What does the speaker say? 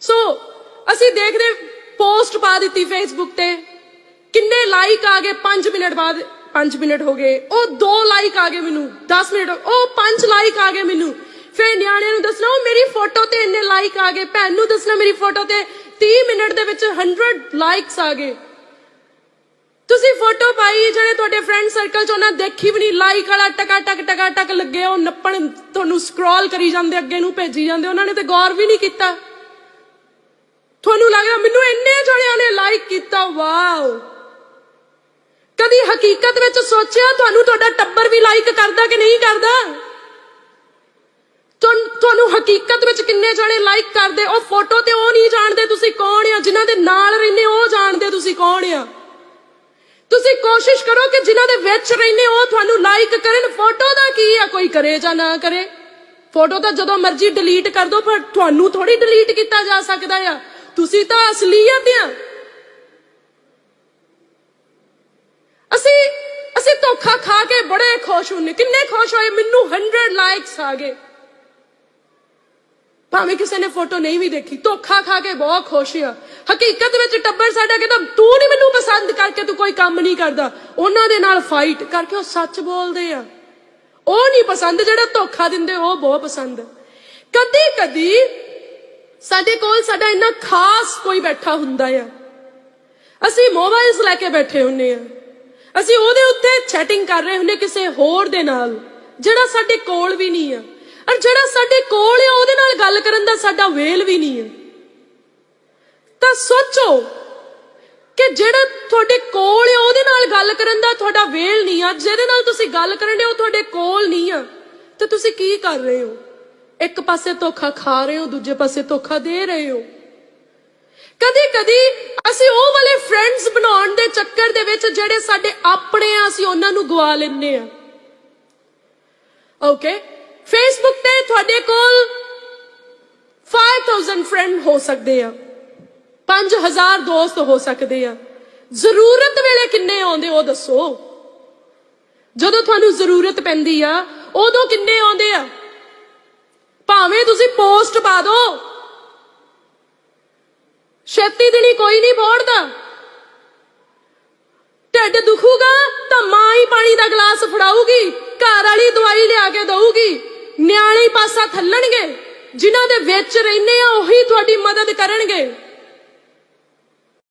ਸੋ ਅਸੀਂ ਦੇਖਦੇ ਪੋਸਟ ਪਾ ਦਿੱਤੀ ਫੇਸਬੁੱਕ ਤੇ। ਕਿੰਨੇ ਲਾਈਕ ਆ ਗਏ 5 ਮਿੰਟ ਬਾਅਦ 5 ਮਿੰਟ ਹੋ ਗਏ। ਉਹ 2 ਲਾਈਕ ਆ ਗਏ ਮੈਨੂੰ 10 ਮਿੰਟ। ਉਹ 5 ਲਾਈਕ ਆ ਗਏ ਮੈਨੂੰ। ਫਿਰ ਨਿਆਣਿਆਂ ਨੂੰ ਦੱਸਣਾ, ਉਹ ਮੇਰੀ ਫੋਟੋ ਤੇ ਇੰਨੇ ਲਾਈਕ ਆ ਗਏ। ਭੈਣ ਨੂੰ ਦੱਸਣਾ, ਮੇਰੀ ਫੋਟੋ ਤੇ 30 ਮਿੰਟ ਦੇ ਵਿੱਚ 100 ਲਾਈਕਸ ਆ ਗਏ। ਤੁਸੀਂ ਫੋਟੋ ਪਾਈ, ਜਿਹੜੇ ਤੁਹਾਡੇ ਫਰੈਂਡ ਸਰਕਲ ਚ ਉਹਨਾਂ ਦੇਖੀ ਵੀ ਨਹੀਂ। ਲਾਈਕ ਵਾਲਾ ਟਕਾ ਟਕ ਟਕਾ ਟਕ ਲੱਗੇ, ਉਹ ਨੱਪਣ, ਤੁਹਾਨੂੰ ਸਕਰੋਲ ਕਰੀ ਜਾਂਦੇ, ਅੱਗੇ ਨੂੰ ਭੇਜੀ ਜਾਂਦੇ। ਉਹਨਾਂ ਨੇ ਤੇ ਗੌਰ ਵੀ ਨਹੀਂ ਕੀਤਾ। ਤੁਹਾਨੂੰ ਲੱਗਦਾ ਮੈਨੂੰ ਇੰਨੇ ਜਣਿਆਂ ਨੇ ਲਾਈਕ ਕੀਤਾ ਵਾਓ ਕਦੀ ਹਕੀਕਤ ਵਿੱਚ ਸੋਚਿਆ ਤੁਹਾਨੂੰ ਤੁਹਾਡਾ ਟੱਬਰ ਵੀ ਲਾਈਕ ਕਰਦਾ ਕਿ ਨਹੀਂ ਕਰਦਾ? ਤੁਹਾਨੂੰ ਹਕੀਕਤ ਵਿੱਚ ਕਿੰਨੇ ਜਣੇ ਲਾਈਕ ਕਰਦੇ? ਉਹ ਫੋਟੋ ਤੇ ਉਹ ਨਹੀਂ ਜਾਣਦੇ ਤੁਸੀਂ ਕੌਣ ਆ, ਜਿਨ੍ਹਾਂ ਦੇ ਨਾਲ ਰਹਿੰਦੇ ਉਹ ਜਾਣਦੇ ਤੁਸੀਂ ਕੌਣ ਆ। ਤੁਸੀਂ ਕੋਸ਼ਿਸ਼ ਕਰੋ ਕਿ ਜਿਨ੍ਹਾਂ ਦੇ ਵਿੱਚ ਰਹਿੰਦੇ ਉਹ ਤੁਹਾਨੂੰ ਲਾਈਕ ਕਰਨ। ਫੋਟੋ ਦਾ ਕੀ ਆ? ਕੋਈ ਕਰੇ ਜਾਂ ਨਾ ਕਰੇ? ਫੋਟੋ ਤਾਂ ਜਦੋਂ ਮਰਜ਼ੀ ਡਿਲੀਟ ਕਰ ਦੋ, ਪਰ ਤੁਹਾਨੂੰ ਥੋੜੀ ਡਿਲੀਟ ਕੀਤਾ ਜਾ ਸਕਦਾ ਆ। ਤੁਸੀਂ ਤਾਂ ਅਸਲੀਅਤ ਆ। ਅਸੀਂ ਅਸੀਂ ਧੋਖਾ ਖਾ ਕੇ ਬੜੇ ਖੁਸ਼ ਹੁੰਨੇ। ਕਿੰਨੇ ਖੁਸ਼ ਹੋਏ, ਮੈਨੂੰ 100 ਲਾਈਕਸ ਆ ਗਏ। ਭਾਵੇਂ ਕਿਸੇ ਨੇ ਫੋਟੋ ਨਹੀਂ ਵੀ ਦੇਖੀ, ਧੋਖਾ ਖਾ ਕੇ ਬਹੁਤ ਖੁਸ਼ ਆ। ਹਕੀਕਤ ਵਿੱਚ ਟੱਬਰ ਸਾਡਾ ਕਹਿੰਦਾ, ਤੂੰ ਨਹੀਂ ਮੈਨੂੰ ਪਸੰਦ ਕਰਕੇ ਤੂੰ ਕੋਈ ਕੰਮ ਨਹੀਂ ਕਰਦਾ। ਉਹਨਾਂ ਦੇ ਨਾਲ ਫਾਈਟ ਕਰਕੇ ਉਹ ਸੱਚ ਬੋਲਦੇ ਆ। ਉਹ ਨਹੀਂ ਪਸੰਦ ਜਿਹੜਾ ਧੋਖਾ ਦਿੰਦੇ, ਉਹ ਬਹੁਤ ਪਸੰਦ। ਕਦੀ ਕਦੀ ਸਾਡੇ ਕੋਲ ਸਾਡਾ ਇੰਨਾ ਖਾਸ ਕੋਈ ਬੈਠਾ ਹੁੰਦਾ ਆ। ਅਸੀਂ ਮੋਬਾਈਲਸ ਲੈ ਕੇ ਬੈਠੇ ਹੁੰਨੇ ਆ। ਅਸੀਂ ਉਹਦੇ ਉੱਤੇ ਚੈਟਿੰਗ ਕਰ ਰਹੇ ਹੁੰਨੇ ਕਿਸੇ ਹੋਰ ਦੇ ਨਾਲ, ਜਿਹੜਾ ਸਾਡੇ ਕੋਲ ਵੀ ਨਹੀਂ ਆ। ਔਰ ਜਿਹੜਾ ਸਾਡੇ ਕੋਲ ਆ, ਉਹਦੇ ਨਾਲ ਗੱਲ ਕਰਨ ਦਾ ਸਾਡਾ ਵੇਲ ਵੀ ਨਹੀਂ ਹੈ ਤਾਂ ਸੋਚੋ ਕਿ ਜਿਹੜਾ ਤੁਹਾਡੇ ਕੋਲ ਆ, ਉਹਦੇ ਨਾਲ ਗੱਲ ਕਰਨ ਦਾ ਤੁਹਾਡਾ ਵੇਲ ਨਹੀਂ ਆ। ਜਿਹਦੇ ਨਾਲ ਤੁਸੀਂ ਗੱਲ ਕਰਨ ਦੇ ਉਹ ਤੁਹਾਡੇ ਕੋਲ ਨਹੀਂ ਆ। ਤੇ ਤੁਸੀਂ ਕੀ ਕਰ ਰਹੇ ਹੋ? ਇੱਕ ਪਾਸੇ ਧੋਖਾ ਖਾ ਰਹੇ ਹੋ, ਦੂਜੇ ਪਾਸੇ ਧੋਖਾ ਦੇ ਰਹੇ ਹੋ। ਕਦੀ ਕਦੀ ਅਸੀਂ ਉਹ ਵਾਲੇ ਫਰੈਂਡਸ ਬਣਾਉਣ ਦੇ ਚੱਕਰ ਦੇ ਵਿੱਚ ਜਿਹੜੇ ਸਾਡੇ ਆਪਣੇ ਆ, ਅਸੀਂ ਉਹਨਾਂ ਨੂੰ ਗਵਾ ਲੈਂਦੇ ਆ। ਓਕੇ ਫੇਸਬੁੱਕ ਤੇ ਤੁਹਾਡੇ ਕੋਲ 5000 ਫਰੈਂਡ ਹੋ ਸਕਦੇ ਆ। 5000 ਦੋਸਤ ਹੋ ਸਕਦੇ ਆ। ਜ਼ਰੂਰਤ ਵੇਲੇ ਕਿੰਨੇ ਆਉਂਦੇ, ਉਹ ਦੱਸੋ। ਜਦੋਂ ਤੁਹਾਨੂੰ ਜ਼ਰੂਰਤ ਪੈਂਦੀ ਆ, ਉਦੋਂ ਕਿੰਨੇ ਆਉਂਦੇ ਆ? ਤੁਸੀਂ ਪੋਸਟ ਪਾ ਦਿਓ ਛੇਤੀ ਦਿਨੀ ਕੋਈ ਨਹੀਂ ਬੋੜਦਾ। ਢਿੱਡ ਦੁਖੂਗਾ ਤਾਂ ਮਾਂ ਹੀ ਪਾਣੀ ਦਾ ਗਲਾਸ ਫੜਾਊਗੀ, ਘਰ ਵਾਲੀ ਦਵਾਈ ਲਿਆ ਕੇ ਦਊਗੀ। ਨਿਆਣੇ ਪਾਸਾ ਥੱਲਣਗੇ, ਜਿਨ੍ਹਾਂ ਦੇ ਵਿੱਚ ਰਹਿੰਦੇ ਆ ਉਹੀ ਤੁਹਾਡੀ ਮਦਦ ਕਰਨਗੇ।